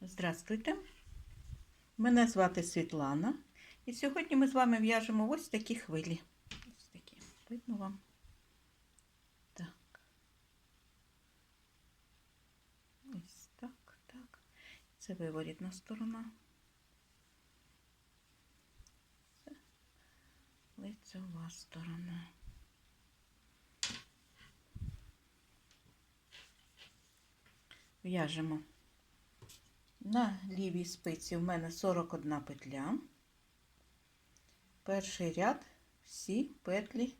Здравствуйте! Мене звати Світлана. І сьогодні ми з вами в'яжемо ось такі хвилі. Ось такі. Видно вам? Так. Ось так, так. Це виворітна сторона. Це лицева сторона. В'яжемо. На лівій спиці в мене 41 петля. Перший ряд всі петлі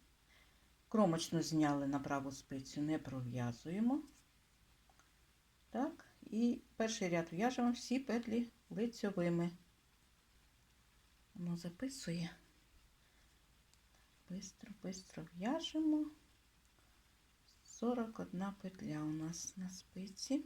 кромочно зняли на праву спицю, не пров'язуємо. Так, і перший ряд в'яжемо всі петлі лицьовими. Воно записує. Бистро, бистро в'яжемо. 41 петля у нас на спиці.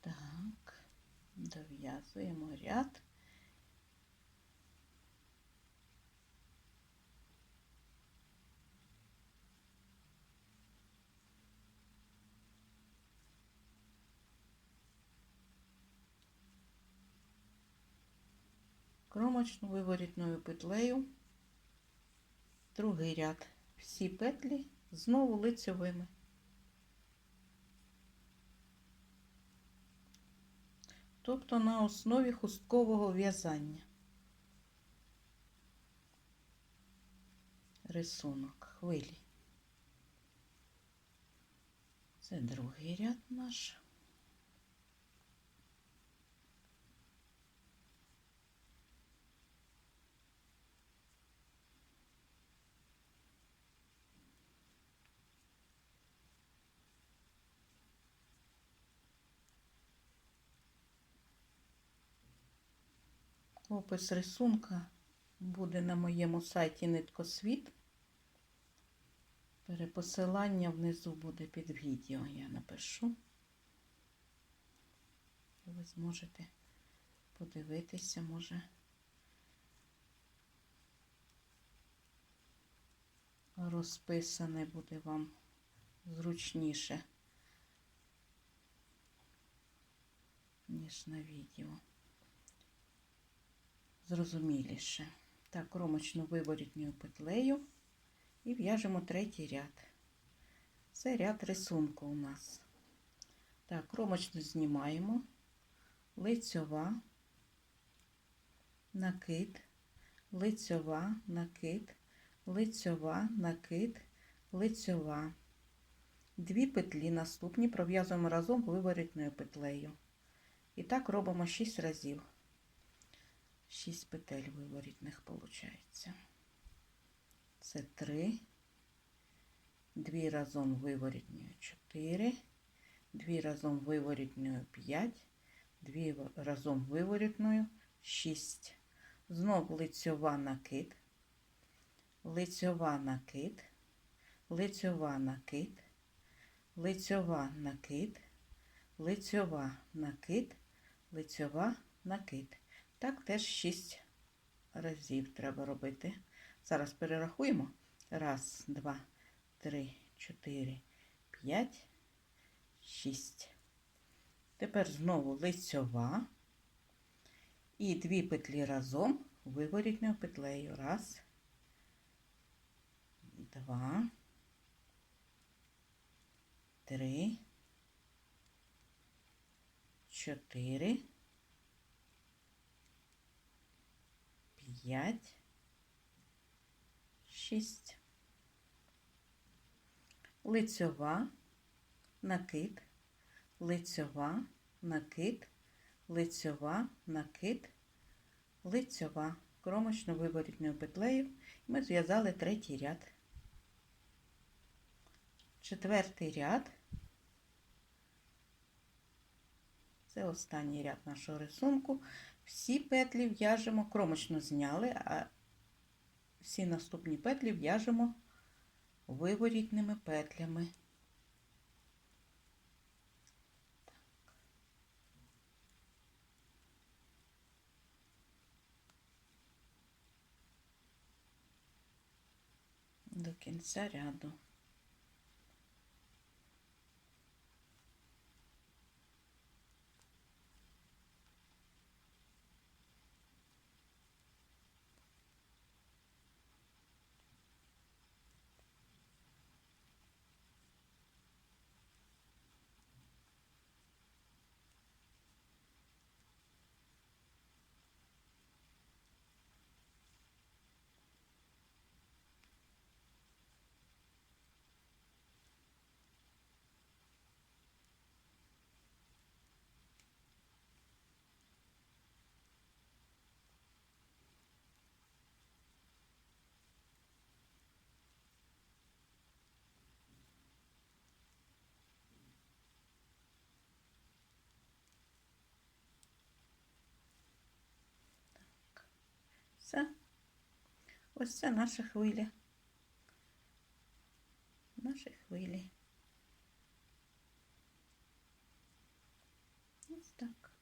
Так, дов'язуємо ряд. Кромочну виворітною петлею. Другий ряд. Всі петлі знову лицьовими. Тобто на основі хусткового в'язання. Рисунок хвилі. Це другий ряд наш. Опис рисунка буде на моєму сайті Ниткосвіт. Перепосилання внизу буде під відео, я напишу. Ви зможете подивитися, може. Розписане буде вам зручніше, ніж на відео зрозуміліше. Так, кромочну виворітньою петлею і в'яжемо третій ряд. Це ряд рисунку у нас. Так, кромочну знімаємо, лицьова, накид, лицьова, накид, лицьова, накид, лицьова. Дві петлі наступні пров'язуємо разом виворітною петлею. І так робимо 6 разів. 6 петель виворітних виходить. Це 3, 2 разом виворітньою 4, 2 разом виворітною 5, 2 разом виворітною 6. Знов лицьова накид, лицьова накид, лицьова накид, лицьова накид, лицьова накид, лицьова накид. Так теж 6 разів треба робити. Зараз перерахуємо. Раз, два, три, чотири, п'ять, шість. Тепер знову лицьова. І дві петлі разом виворітною петлею. Раз, два, три, чотири. П'ять, шість. Лицьова, накид, лицьова, накид, лицьова, накид, лицьова. кромочно виворітною петлею. Ми зв'язали третій ряд. Четвертий ряд. Це останній ряд нашого рисунку. Всі петлі в'яжемо, кромочно зняли, а всі наступні петлі в'яжемо виворітними петлями. До кінця ряду. Все. Ось це наша хвиля. Наші хвилі. Ось так.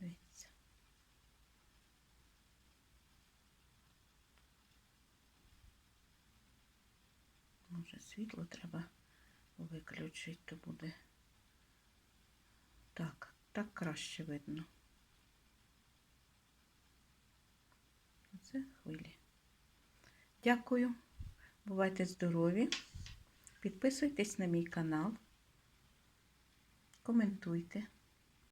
Дивіться. Може світло треба виключити, то буде так, так краще видно. Оце хвилі. Дякую. Бувайте здорові. Підписуйтесь на мій канал, коментуйте.